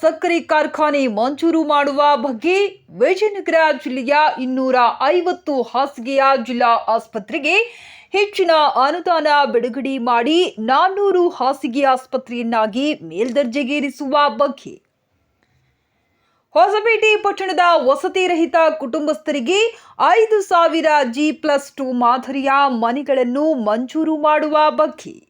ಸಕ್ಕರೆ ಕಾರ್ಖಾನೆ ಮಂಜೂರು ಮಾಡುವ ಬಗ್ಗೆ ವಿಜಯನಗರ ಜಿಲ್ಲೆಯ ಇನ್ನೂರ ಐವತ್ತು ಹಾಸಿಗೆಯ ಜಿಲ್ಲಾ ಆಸ್ಪತ್ರೆಗೆ ಹೆಚ್ಚಿನ ಅನುದಾನ ಬಿಡುಗಡೆ ಮಾಡಿ ನಾನ್ನೂರು ಹಾಸಿಗೆ ಆಸ್ಪತ್ರೆಯನ್ನಾಗಿ ಮೇಲ್ದರ್ಜೆಗೇರಿಸುವ ಬಗ್ಗೆ. ಹೊಸಪೇಟೆ ಪಟ್ಟಣದ ವಸತಿ ರಹಿತ ಕುಟುಂಬಸ್ಥರಿಗೆ ಐದು ಸಾವಿರ ಜಿ ಪ್ಲಸ್ ಟು ಮಾದರಿಯ ಮನೆಗಳನ್ನು ಮಂಜೂರು ಮಾಡುವ ಬಗ್ಗೆ.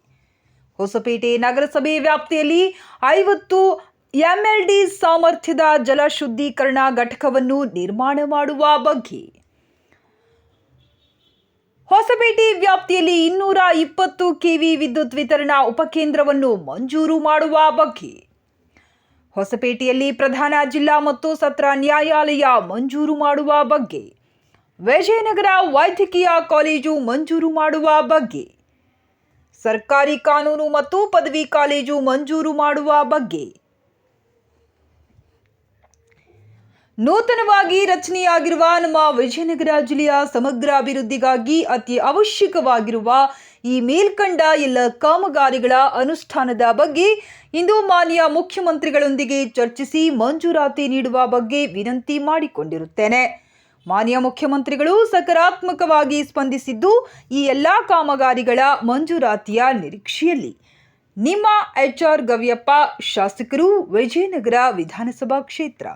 ಹೊಸಪೇಟೆ ನಗರಸಭೆ ವ್ಯಾಪ್ತಿಯಲ್ಲಿ ಐವತ್ತು ಎಂಎಲ್ಡಿ ಸಾಮರ್ಥ್ಯದ ಜಲಶುದ್ಧೀಕರಣ ಘಟಕವನ್ನು ನಿರ್ಮಾಣ ಮಾಡುವ ಬಗ್ಗೆ. ಹೊಸಪೇಟೆ ವ್ಯಾಪ್ತಿಯಲ್ಲಿ ಇನ್ನೂರ ಇಪ್ಪತ್ತು ಕೆವಿ ವಿದ್ಯುತ್ ವಿತರಣಾ ಉಪಕೇಂದ್ರವನ್ನು ಮಂಜೂರು ಮಾಡುವ ಬಗ್ಗೆ. ಹೊಸಪೇಟೆಯಲ್ಲಿ ಪ್ರಧಾನ ಜಿಲ್ಲಾ ಮತ್ತು ಸತ್ರ ನ್ಯಾಯಾಲಯ ಮಂಜೂರು ಮಾಡುವ ಬಗ್ಗೆ. ವಿಜಯನಗರ ವೈದ್ಯಕೀಯ ಕಾಲೇಜು ಮಂಜೂರು ಮಾಡುವ ಬಗ್ಗೆ. ಸರ್ಕಾರಿ ಕಾನೂನು ಮತ್ತು ಪದವಿ ಕಾಲೇಜು ಮಂಜೂರು ಮಾಡುವ ಬಗ್ಗೆ. ನೂತನವಾಗಿ ರಚನೆಯಾಗಿರುವ ನಮ್ಮ ವಿಜಯನಗರ ಜಿಲ್ಲೆಯ ಸಮಗ್ರ ಅಭಿವೃದ್ಧಿಗಾಗಿ ಅತಿ ಅವಶ್ಯಕವಾಗಿರುವ ಈ ಮೇಲ್ಕಂಡ ಎಲ್ಲ ಕಾಮಗಾರಿಗಳ ಅನುಷ್ಠಾನದ ಬಗ್ಗೆ ಇಂದು ಮಾನ್ಯ ಮುಖ್ಯಮಂತ್ರಿಗಳೊಂದಿಗೆ ಚರ್ಚಿಸಿ ಮಂಜೂರಾತಿ ನೀಡುವ ಬಗ್ಗೆ ವಿನಂತಿ ಮಾಡಿಕೊಂಡಿರುತ್ತೇನೆ. ಮಾನ್ಯ ಮುಖ್ಯಮಂತ್ರಿಗಳು ಸಕಾರಾತ್ಮಕವಾಗಿ ಸ್ಪಂದಿಸಿದ್ದು ಈ ಎಲ್ಲ ಕಾಮಗಾರಿಗಳ ಮಂಜೂರಾತಿಯ ನಿರೀಕ್ಷೆಯಲ್ಲಿ. ನಿಮ್ಮ ಎಚ್ ಆರ್ ಗವಿಯಪ್ಪ, ಶಾಸಕರು ವಿಜಯನಗರ ವಿಧಾನಸಭಾ ಕ್ಷೇತ್ರ.